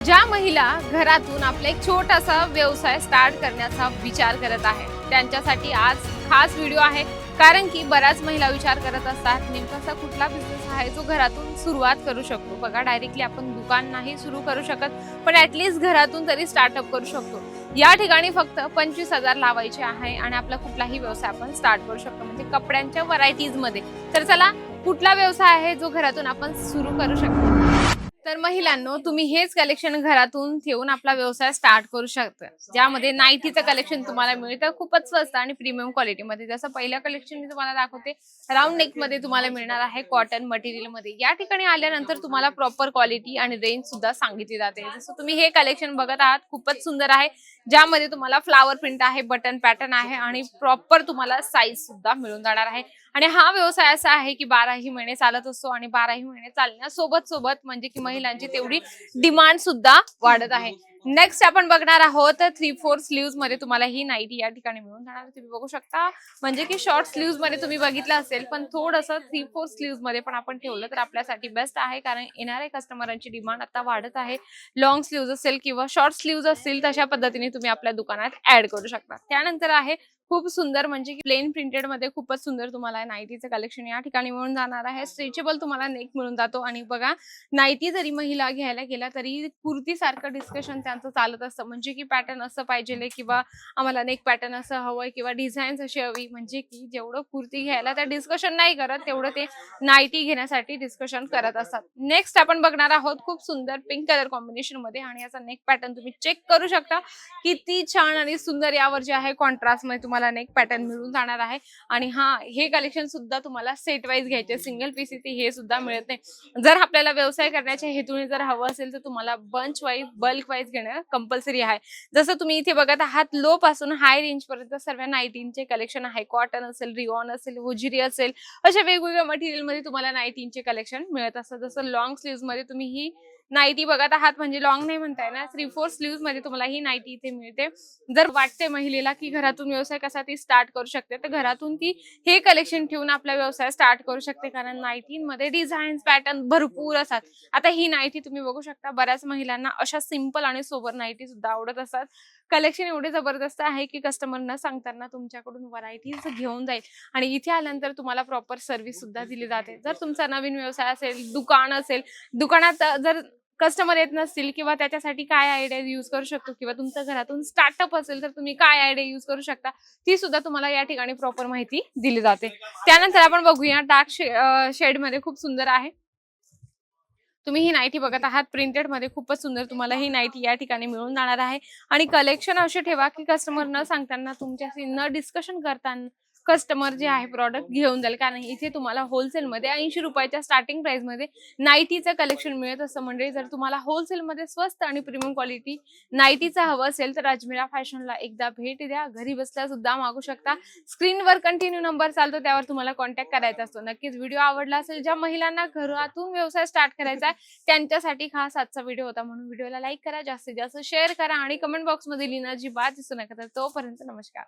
ज्या महिला घरातून आपला एक छोटासा व्यवसाय स्टार्ट करण्याचा विचार करत आहे त्यांच्यासाठी आज खास व्हिडिओ आहे. कारण की बऱ्याच महिला विचार करत असतात नेमका असा कुठला बिझनेस आहे जो घरातून सुरुवात करू शकतो? बघा डायरेक्टली आपण दुकान नाही सुरू करू शकत पण ऍटलीस्ट घरातून तरी स्टार्टअप करू शकतो. या ठिकाणी फक्त पंचवीस हजार लावायचे आहे आणि आपला कुठलाही व्यवसाय आपण स्टार्ट करू शकतो. म्हणजे कपड्यांच्या व्हरायटीजमध्ये. तर चला कुठला व्यवसाय आहे जो घरातून आपण सुरू करू शकतो? तर महिलांनो तुम्ही हेच कलेक्शन घरातून ठेवून आपला व्यवसाय स्टार्ट करू शकता. ज्यामध्ये नाईटीचं कलेक्शन तुम्हाला मिळतं खूपच स्वस्त आणि प्रीमियम क्वालिटीमध्ये जसं पहिलं कलेक्शन मी तुम्हाला दाखवते राऊंड नेकमध्ये तुम्हाला मिळणार आहे कॉटन मटेरियलमध्ये. या ठिकाणी आल्यानंतर तुम्हाला प्रॉपर क्वालिटी आणि रेंज सुद्धा सांगितली जाते. जसं तुम्ही हे कलेक्शन बघत आहात खूपच सुंदर आहे. ज्यामध्ये तुम्हाला फ्लावर प्रिंट आहे बटन पॅटर्न आहे आणि प्रॉपर तुम्हाला साईज सुद्धा मिळून जाणार आहे. आणि हा व्यवसाय असा आहे की बाराही महिने चालत असतो आणि बाराही महिने चालण्यासोबत सोबत म्हणजे की महिलांची तेवढी डिमांड सुद्धा वाढत आहे. नेक्स्ट आपण बघणार आहोत थ्री फोर स्लीव्हमध्ये तुम्हाला ही नाईटी या ठिकाणी मिळून जाणार तुम्ही बघू शकता. म्हणजे की शॉर्ट स्लीव्हमध्ये तुम्ही बघितलं असेल पण थोडंसं थ्री फोर स्लीव्हमध्ये पण आपण ठेवलं तर आपल्यासाठी बेस्ट आहे. कारण येणाऱ्या कस्टमरांची डिमांड आता वाढत आहे. लॉंग स्लीव्ह असेल किंवा शॉर्ट स्लीव्ह असतील तशा पद्धतीने तुम्ही आपल्या दुकानात ऍड करू शकता. त्यानंतर आहे खूप सुंदर म्हणजे की प्लेन प्रिंटेडमध्ये खूपच सुंदर तुम्हाला नाईटीचं कलेक्शन या ठिकाणी मिळून जाणार आहे. स्ट्रेचेबल तुम्हाला नेक मिळून जातो. आणि बघा नाईटी जरी महिला घ्यायला गेला तरी कुर्ती सारखं डिस्कशन त्यांचं चालत असतं. म्हणजे की पॅटर्न असं पाहिजे किंवा आम्हाला नेक पॅटर्न असं हवंय किंवा डिझाईन्स अशी हवी. म्हणजे की जेवढं कुर्ती घ्यायला त्या डिस्कशन नाही करत तेवढं ते नाईटी घेण्यासाठी डिस्कशन करत असतात. नेक्स्ट आपण बघणार आहोत खूप सुंदर पिंक कलर कॉम्बिनेशनमध्ये आणि याचा नेक पॅटर्न तुम्ही चेक करू शकता. किती छान आणि सुंदर यावर जे आहे कॉन्ट्रास्टमध्ये तुम्हाला नेक पॅटर्न मिळून जाणार आहे. आणि हा हे कलेक्शन सुद्धा तुम्हाला सेट वाईज घ्यायचे. सिंगल पीस इथे हे सुद्धा मिळत नाही. जर आपल्याला व्यवसाय करण्याच्या हेतूने जर हवं असेल तर तुम्हाला बंच वाईज बल्क वाईज घेणं कंपल्सरी आहे. जसं तुम्ही इथे बघत आहात लो पासून हाय रेंज पर्यंत सर्व नाईटीनचे कलेक्शन आहे. कॉटन असेल रिओन असेल होजिरी असेल अशा वेगवेगळ्या मटेरियलमध्ये तुम्हाला नाईटीनचे कलेक्शन मिळत असतात. जसं लॉंग स्लीव्हमध्ये तुम्ही ही नाईटी बघत आहात म्हणजे लॉंग नाही म्हणताय ना थ्री फोर स्लीव्हमध्ये तुम्हाला ही नाईटी इथे मिळते. जर वाटते महिलेला की घरातून व्यवसाय कसा ती स्टार्ट करू शकते. तर घरातून ती हे कलेक्शन ठेवून आपला व्यवसाय स्टार्ट करू शकते. कारण नाईटीन मध्ये डिझाईन्स पॅटर्न भरपूर असतात. आता ही नाईटी तुम्ही बघू शकता बऱ्याच महिलांना अशा सिंपल आणि सोबर नाईटी सुद्धा आवडत असतात. कलेक्शन एवढे जबरदस्त आहे की कस्टमर न सांगताना तुमच्याकडून व्हरायटीज घेऊन जाईल. आणि इथे आल्यानंतर तुम्हाला प्रॉपर सर्व्हिस सुद्धा दिली जाते. जर तुमचा नवीन व्यवसाय असेल दुकान असेल दुकानात जर कस्टमर येत नसतील किंवा त्याच्यासाठी काय आयडिया युज करू शकतो किंवा तुमच्या घरातून स्टार्टअप असेल तर तुम्ही काय आयडिया युज करू शकता ती सुद्धा तुम्हाला या ठिकाणी प्रॉपर माहिती दिली जाते. त्यानंतर आपण बघूया डार्क शेडमध्ये खूप सुंदर आहे. तुम्ही ही नाईटी बघत आहात प्रिंटेडमध्ये खूपच सुंदर तुम्हाला ही नाईटी या ठिकाणी मिळून जाणार आहे. आणि कलेक्शन असे ठेवा की कस्टमर न सांगताना तुमच्याशी न डिस्कशन करताना कस्टमर जे आहे प्रॉडक्ट घेऊन जाईल. कारण इथे तुम्हाला होलसेल मध्ये ऐंशी रुपयाच्या स्टार्टिंग प्राइसमध्ये नाईटीचं कलेक्शन मिळत असतं म्हणजे जर तुम्हाला होलसेल मध्ये स्वस्त आणि प्रीमियम क्वालिटी नाईटीचा हवं असेल तर अजमेरा फॅशनला एकदा भेट द्या. घरी बसल्या सुद्धा मागू शकता. स्क्रीनवर कंटिन्यू नंबर चालतो त्यावर तुम्हाला कॉन्टॅक्ट करायचा असतो. नक्कीच व्हिडिओ आवडला असेल ज्या महिलांना घरातून व्यवसाय स्टार्ट करायचा आहे त्यांच्यासाठी खास आजचा व्हिडिओ होता. म्हणून व्हिडिओला लाईक करा जास्तीत जास्त शेअर करा आणि कमेंट बॉक्समध्ये लिहिणं जी बात दिसू नका तर तोपर्यंत नमस्कार.